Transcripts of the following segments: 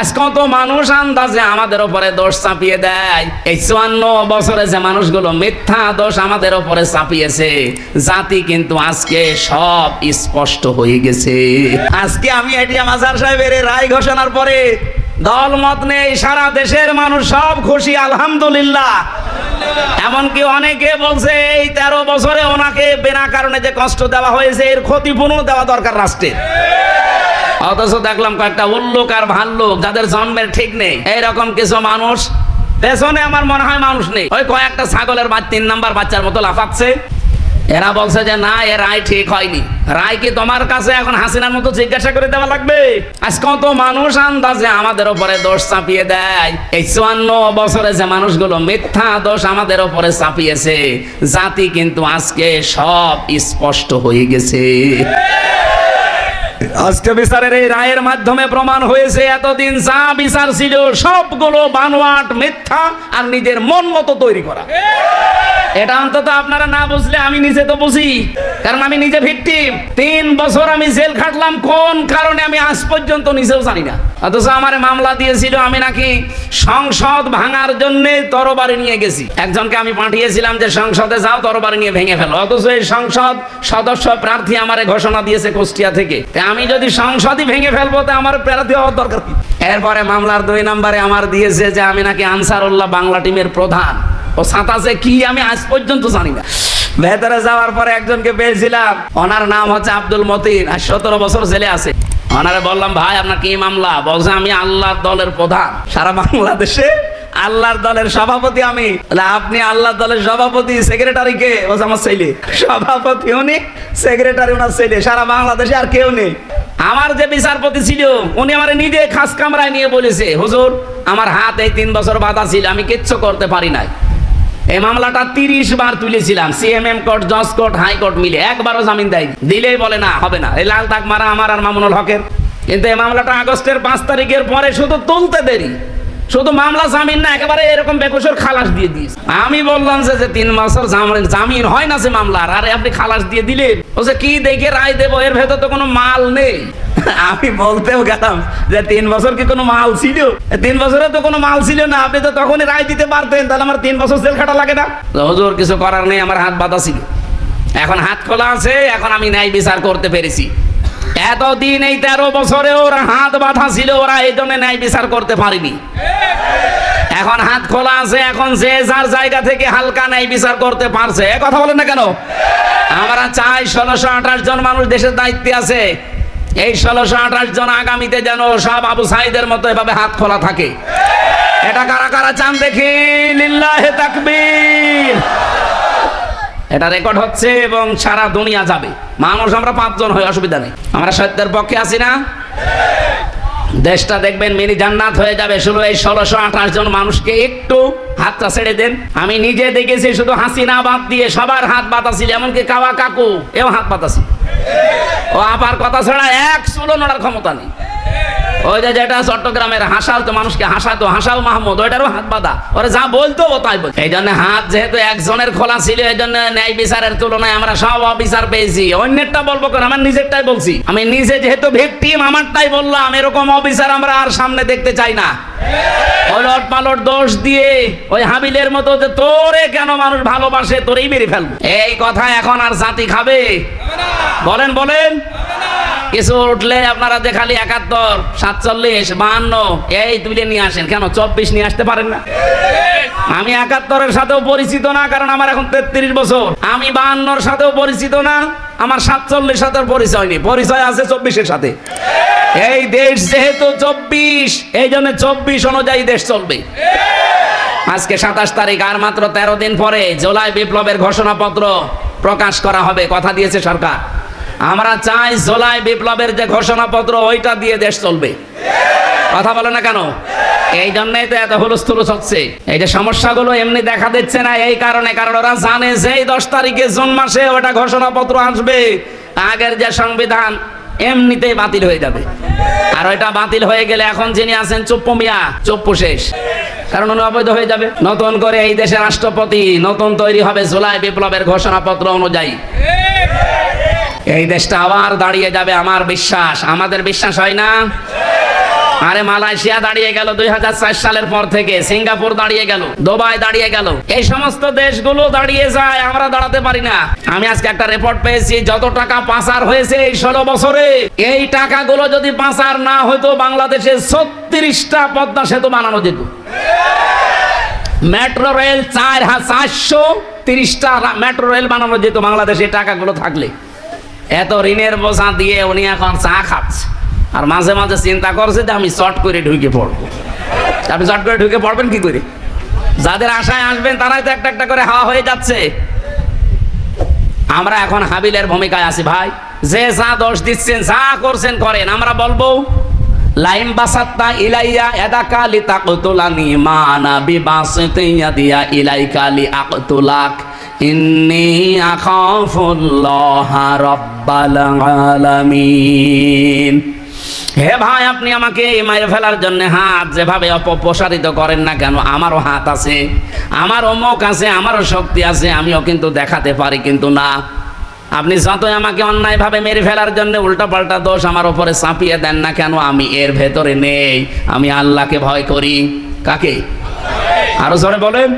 আজ কত মানুষ আন্দাজে আমাদের উপরে দোষ চাপিয়ে দেয়। এই চুয়ান্ন বছরে যে মানুষগুলো মিথ্যা দোষ আমাদের উপরে চাপিয়েছে, জাতি কিন্তু আজকে সব স্পষ্ট হয়ে গেছে। আজকে আমি এটিয়া মাজার সাহেবের রায় ঘোষণার পরে দল মত নেই, সারা দেশের মানুষ সব খুশি, আলহামদুলিল্লাহ। এমনকি অনেকে বলছে, এই তেরো বছরে ওনাকে বিনা কারণে যে কষ্ট দেওয়া হয়েছে, এর ক্ষতিপূরণ দেওয়া দরকার রাষ্ট্রের। অথচ দেখলাম কয়েকটা উল্লোক আর ভাল্লুক, যাদের জন্মের ঠিক নেই। এইরকম কিছু মানুষ, পেছনে আমার মনে হয় মানুষ নেই। ওই কয়েকটা ছাগলের বা তিন নাম্বার বাচ্চার মতো লাফাচ্ছে। এরা বলছে যে, না, এ রায় ঠিক হয়নি। রায় কি তোমার কাছে এখন হাসিনার মতো জিজ্ঞাসা করে দেওয়া লাগবে? আজ কত মানুষ আন্দাজে আমাদের উপরে দোষ চাপিয়ে দেয়। এই চুয়ান্ন বছরে যে মানুষগুলো মিথ্যা দোষ আমাদের উপরে চাপিয়েছে, জাতি কিন্তু আজকে সব স্পষ্ট হয়ে গেছে। আজকে বিচারের এই রায়ের মাধ্যমে প্রমাণ হয়েছে, এতদিন যা বিচার ছিল, সবগুলো বানোয়াট মিথ্যা আর নিজের মন মতো তৈরি করা। এটা অন্তত আপনারা না বুঝলে আমি নিজে তো বুঝি। কারণ আমি নিজে ভিত্তিম তিন বছর আমি জেল খাটলাম, কোন কারণে আমি আজ পর্যন্ত নিজেও জানি না। অথচ আমার মামলা দিয়েছিল আমি নাকি সংসদ ভাঙার জন্য তরবারি নিয়ে গেছি। একজনকে আমি পাঠিয়েছিলাম যে, সংসদে যাও, তরবারি নিয়ে ভেঙে ফেলো। অথচ এই সংসদ সদস্য প্রার্থী আমারে ঘোষণা দিয়েছে কুষ্টিয়া থেকে। আমি যদি সংসদই ভেঙে ফেলব, তা আমার প্রার্থী হওয়ার দরকার? এরপরে মামলার দুই নম্বরে আমার দিয়েছে যে, আমি নাকি আনসারুল্লাহ বাংলা টিমের প্রধান। ও সাঁতাসে কি আমি আজ পর্যন্ত জানি না। ভেতরে যাওয়ার পরে একজনকে পেয়েছিলাম। ওনার নাম হচ্ছে আব্দুল মতিন আর সতেরো বছর জেলে আছে। ওনারে বললাম, ভাই, আপনার কি মামলা? বলছে, আমি আল্লাহর দলের প্রধান। সারা বাংলাদেশে আল্লাহর দলের সভাপতি আমি। আপনি আল্লাহর দলের সভাপতি সেক্রেটারি কে? বলছে, আমার ছেলে। সভাপতি উনি সেক্রেটারি ওনার ছেলে। সারা বাংলাদেশে আর কেউ নেই। আমার যে বিচারপতি ছিল, উনি আমার নিজে খাস কামরায় নিয়ে বলেছে, হুজুর, আমার হাত এই তিন বছর বাধা ছিল, আমি কিচ্ছু করতে পারি নাই। এই মামলাটা তিরিশ বার তুলেছিলাম। সিএমএম কোর্ট, জজ কোর্ট হাইকোর্ট মিলে একবারও জামিন দেয় দিলেই বলে না, হবে না। এই লাল দাগ মারা আমার আর মামুনুল হকের। কিন্তু এই মামলাটা আগস্টের পাঁচ তারিখের পরে শুধু তুলতে দেরি। শুধু মামলা জামিন না, একেবারে এরকম বেকসুর খালাস দিয়ে দিস আমি বললাম যে যে তিন মাসের জামিন জামিন হয় না সে মামলার, আরে আপনি খালাস দিয়ে দিলেন। ও যে কি দেখে রায় দেবো? এর ভেতর তো কোনো মাল নেই। আমি বলতেও গেলাম যে তিন বছর কি কোনো মাল ছিল? তিন বছরে তো কোনো মাল ছিল না, আপনি তো তখনই রায় দিতে পারতেন, তাহলে আমার তিন বছর জেল খাটা লাগে না? হুজুর, কিছু করার নেই, আমার হাত বাঁধা ছিল। এখন হাত খোলা আছে, এখন আমি ন্যায় বিচার করতে পেরেছি। এতদিন এই তেরো বছরে ওরা হাত বাঁধা ছিল, ওরা এই জন্য ন্যায় বিচার করতে পারেনি। এখন হাত খোলা আছে, এখন যে যার জায়গা থেকে হালকা ন্যায় বিচার করতে পারছে কথা বলেন না কেন? আমরা চাই ষোলোশো আঠাশ জন মানুষ দেশের দায়িত্বে আছে এই ষোলোশো আঠাশ জন আগামীতে যেন সব আবু সাইদের মতো এভাবে হাত খোলা থাকে। এটা কারা কারা চান দেখি? লিল্লাহে তাকবীর। এটা রেকর্ড হচ্ছে এবং সারা দুনিয়া যাবে। মানুষ, আমরা পাঁচজন হয় অসুবিধা নেই। আমরা সত্যের পক্ষে আছি না? দেশটা দেখবেন মিনি জান্নাত হয়ে যাবে। শুধু এই ষোলোশো আঠাশ জন মানুষকে একটু হাতটা ছেড়ে দেন। আমি নিজে দেখেছি শুধু হাসিনা বাদ দিয়ে সবার হাত বাতাছিল এমনকি কাওয়া কাকু, এও হাত বাতাছি ও আপার কথা ছাড়া এক চুলো নড়ার ক্ষমতা নেই। ওই যে যেটা চট্টগ্রামের হাসাল, তো মানুষকে হাসাতো, হাসাল মাহমুদ, ওইটারও হাত বাঁধা। ওরা যা বলতো ও তাই বলতো। এই জন্য হাত যেহেতু একজনের খোলা ছিল, এই জন্য ন্যায় বিচারের তুলনায় আমরা সব অবিচার পেয়েছি। অন্যেরটা বলব কেন আমার নিজেরটাই বলছি। আমি নিজে যেহেতু ভিকটিম আমারটাই বললাম, এরকম অবিচার আমরা আর সামনে দেখতে চাই না। ওলট পালট দোষ দিয়ে ওই হাবিলের মতো যে তোরে কেন মানুষ ভালোবাসে, তোরেই মেরে ফেলব। এই কথা এখন আর জাতি খাবে। বলেন বলেন। কিছু উঠলে আপনারা যে খালি একাত্তর, সাতচল্লিশ, বাহান্ন। এই তুলে নিয়ে আসেন। কেন? চব্বিশ নিয়ে আসতে পারেন না। আমি একাত্তরের সাথেও পরিচিত না, কারণ আমার এখন তেত্রিশ বছর। আমি বাহান্নর সাথেও পরিচিত না, আমার সাতচল্লিশ সাথেও পরিচয় নেই। পরিচয় আছে চব্বিশের সাথে। এই দেশ যেহেতু চব্বিশ, এই জন্য চব্বিশ অনুযায়ী দেশ চলবে। আজকে সাতাশ তারিখ, আর মাত্র তেরো দিন পরে জুলাই বিপ্লবের ঘোষণাপত্র প্রকাশ করা হবে। কথা দিয়েছে সরকার। আমরা চাই জুলাই বিপ্লবের যে ঘোষণাপত্র, ওইটা দিয়ে দেশ চলবে। কথা বলে না কেন? এই জন্যই তো এত হুলস্থুলুস হচ্ছে এই যে সমস্যাগুলো এমনি দেখা দিচ্ছে না, এই কারণে, কারণ ওরা জানে যে দশ তারিখে জুন মাসে ওটা ঘোষণাপত্র আসবে, আগের যে সংবিধান এমনিতেই বাতিল হয়ে যাবে। আর ওইটা বাতিল হয়ে গেলে এখন যিনি আছেন চুপ্পু মিয়া, চুপ্পু শেষ। কারণ উনি অবৈধ হয়ে যাবে। নতুন করে এই দেশের রাষ্ট্রপতি, নতুন তৈরি হবে জুলাই বিপ্লবের ঘোষণাপত্র অনুযায়ী। এই দেশটা আবার দাঁড়িয়ে যাবে আমার বিশ্বাস। আমাদের বিশ্বাস হয় না? আরে মালয়েশিয়া দাঁড়িয়ে গেল দুই হাজার চার সালের পর থেকে, সিঙ্গাপুর দাঁড়িয়ে গেল, দুবাই দাঁড়িয়ে গেল। এই সমস্ত দেশগুলো দাঁড়িয়ে যায়, আমরা দাঁড়াতে পারি না। আমি আজকে একটা রিপোর্ট পেয়েছি, যত টাকা পাচার হয়েছে এই ষোলো বছরে, এই টাকাগুলো যদি পাচার না হতো, বাংলাদেশে ছত্রিশটা পদ্মা সেতু বানানো যেত। মেট্রো রেল চার হাজার চারশো তিরিশটা মেট্রো রেল বানানো যেত, বাংলাদেশে টাকাগুলো থাকলে। এত ঋণের বোঝা দিয়ে উনি এখন চা খাচ্ছে। আর মাঝে মাঝে চিন্তা করছে যে আমি শর্ট করে ঢুকে পড়ব। আপনি শর্ট করে ঢুকে পড়বেন কি করে? যাদের আশায় আসবেন, তারাই তো একটা একটা করে হাওয়া হয়ে যাচ্ছে। আমরা এখন হাবিলের ভূমিকায় আছি, ভাই। যে যা দোষ দিচ্ছেন, যা করছেন করেন। আমরা বলব, লাইম বাসাত্তা ইলাইয়া এদাকা লি তাকতুলানি মানা বিবাসিতিয়া দিয়া ইলাইকা লি আকতুলাক ইন্নি আখাফুল্লাহ রাব্বাল আলামিন। হে ভাই, আপনি আমাকে মেরে ফেলার জন্য হাত যেভাবে অপপ্রসারিত করেন না কেন, আমারও হাত আছে, আমারও মুখ আছে, আমারও শক্তি আছে, আমিও কিন্তু দেখাতে পারি কিন্তু না। আপনি যতই আমাকে অন্যায়ভাবে মেরে ফেলার জন্য উল্টাপাল্টা দোষ আমার উপরে চাপিয়ে দেন না কেন, আমি এর ভেতরে নেই, আমি আল্লাহকে ভয় করি। কাকে? আরও জোরে বলেন।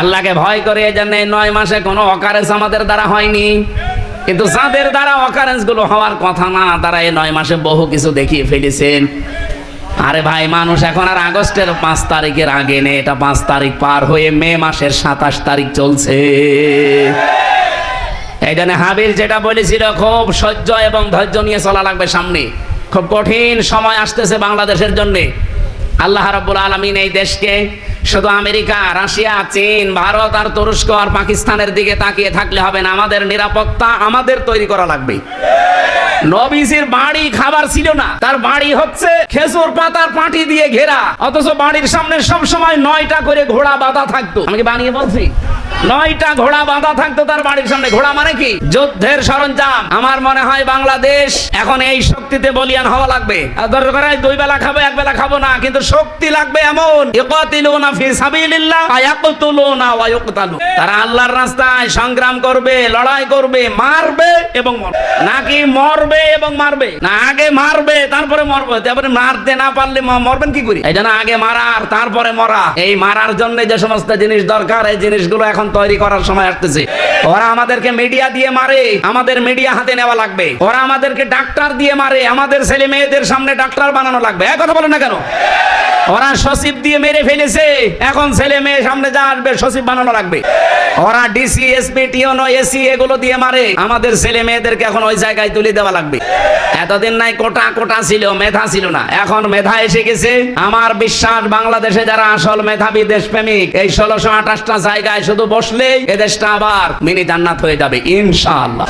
আল্লাহকে ভয় করে এই জন্য নয় মাসে কোনো অকারেন্স আমাদের দ্বারা হয়নি। কিন্তু যাদের দ্বারা অকারেন্সগুলো হওয়ার কথা না, তারা এই নয় মাসে বহু কিছু দেখিয়ে ফেলেছেন। আরে ভাই, মানুষ এখন আর আগস্টের পাঁচ তারিখের আগে নেই, এটা পাঁচ তারিখ পার হয়ে মে মাসের সাতাশ তারিখ চলছে। এই জন্য হাবিল যেটা বলেছিল, খুব সহ্য এবং ধৈর্য নিয়ে চলা লাগবে সামনে। খুব কঠিন সময় আসতেছে বাংলাদেশের জন্য। আল্লাহ রাব্বুল আলমিন এই দেশকে শুধু আমেরিকা, রাশিয়া, চীন, ভারত আর তুরস্ক আর পাকিস্তানের দিকে তাকিয়ে থাকলে হবে না। আমাদের নিরাপত্তা আমাদের তৈরি করা লাগবে। নবীজির বাড়ি খাবার ছিল না। তার বাড়ি হচ্ছে খেজুর পাতার পাটি দিয়ে ঘেরা। অথচ বাড়ির সামনে সব সময় নয়টা করে ঘোড়া বাঁধা থাকতো। আমি বানিয়ে বলছি? নয়টা ঘোড়া বাঁধা থাকতো তার বাড়ির সামনে। ঘোড়া মানে কি? যুদ্ধের সরঞ্জাম। আমার মনে হয় বাংলাদেশ এখন এই শক্তিতে বলিয়ান হওয়া লাগবে। দুই বেলা খাব, এক বেলা খাব না, কিন্তু শক্তি লাগবে এমন। তারা আল্লাহর রাস্তায় সংগ্রাম করবে, লড়াই করবে, মারবে এবং নাকি মরবে এবং মারবে? না, আগে মারবে, তারপরে মরবে। তারপরে মারতে না পারলে মরবেন কি করি? এই আগে মারার, তারপরে মরা। এই মারার জন্য যে সমস্ত জিনিস দরকার, এই জিনিসগুলো এখন তৈরি করার সময় আসতেছে। ওরা আমাদেরকে মিডিয়া দিয়ে মারে, আমাদের মিডিয়া হাতে নেওয়া লাগবে। ওরা আমাদেরকে ডাক্তার দিয়ে মারে, আমাদের ছেলে মেয়েদের সামনে ডাক্তার বানানো লাগবে। এক কথা বলে না কেন? ওরা সচিব দিয়ে মেরে ফেলেছে, এখন ছেলে মেয়ে সামনে যা আসবে, সচিব বানানো লাগবে। ওরা ডিসি এসপি টিওনো এসি এগুলো দিয়ে মারে, আমাদের ছেলে মেয়েদেরকে এখন ওই জায়গায় তুলে দেওয়া লাগবে। এতদিন নাই কোটা কোটা ছিল, মেধা ছিল না। এখন মেধা এসে গেছে। আমার বিশ্বাস, বাংলাদেশে যারা আসল মেধাবী, দেশপ্রেমিক, এই ষোলোশো আঠাশটা জায়গায় শুধু বসলেই এদেশটা আবার মিনি জান্নাত হয়ে যাবে ইনশাআল্লাহ।